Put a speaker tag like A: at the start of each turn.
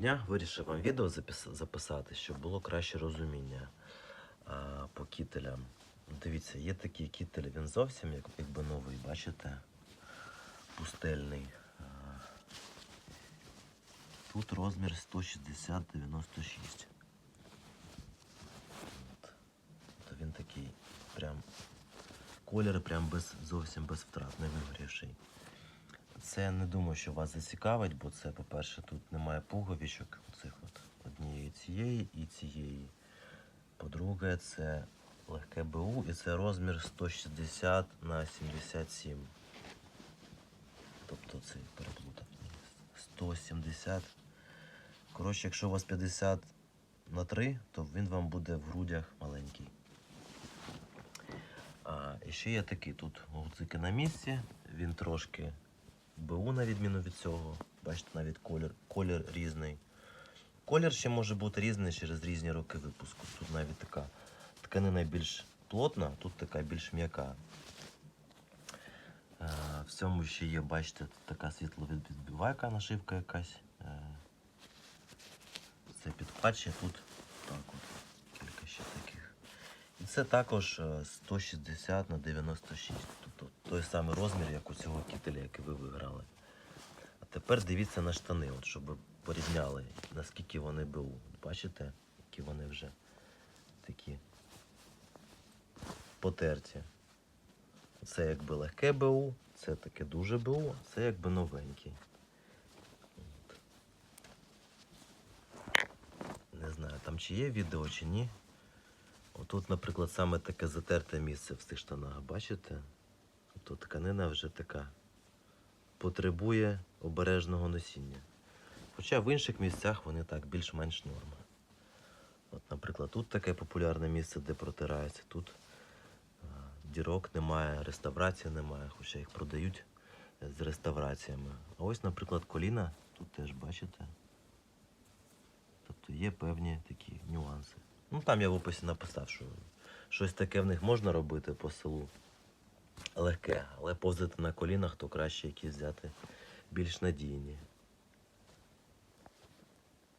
A: дня. Вирішив вам відео записати, щоб було краще розуміння а, по кітелям. Дивіться, є такий кітель, він зовсім як, якби новий, бачите? Пустельний. Тут розмір 160-96. То він такий прям колір прям без, зовсім без втрат, не вигорівший. Це не думаю, що вас зацікавить, бо це, по-перше, тут немає пуговичок, цих от однієї цієї і цієї. По-друге, це легке БУ і це розмір 160 на 77. Тобто це переплутав. 170. Коротше, якщо у вас 50 на 3, то він вам буде в грудях маленький. А, і ще є такий тут гудзики на місці, він трошки БУ на відміну від цього. Бачите, навіть колір, колір різний. Колір ще може бути різний через різні роки випуску. Тут навіть така тканина більш плотна, тут така більш м'яка. Е, В цьому ще є, бачите, така світловідбивайка, нашивка якась. Е, Це під тут так от. Кілька ще таких. І це також е, 160 на 96. Тобто той самий розмір, як у цього кітеля, який ви виграли. А тепер дивіться на штани, от, щоб ви порівняли, наскільки вони БУ. Бачите, які вони вже такі потерті. Це якби легке БУ, це таке дуже БУ, це якби новенький. Не знаю, там чи є відео, чи ні. Отут, наприклад, саме таке затерте місце в цих штанах, бачите? Тобто тканина вже така потребує обережного носіння. Хоча в інших місцях вони так більш-менш норма. От, наприклад, тут таке популярне місце, де протирається. Тут дірок немає, реставрації немає, хоча їх продають е, з реставраціями. А ось, наприклад, коліна, тут теж бачите. Тобто є певні такі нюанси. Ну там я в описі написав, що щось таке в них можна робити по селу. Легке, але повзати на колінах, то краще якісь взяти більш надійні.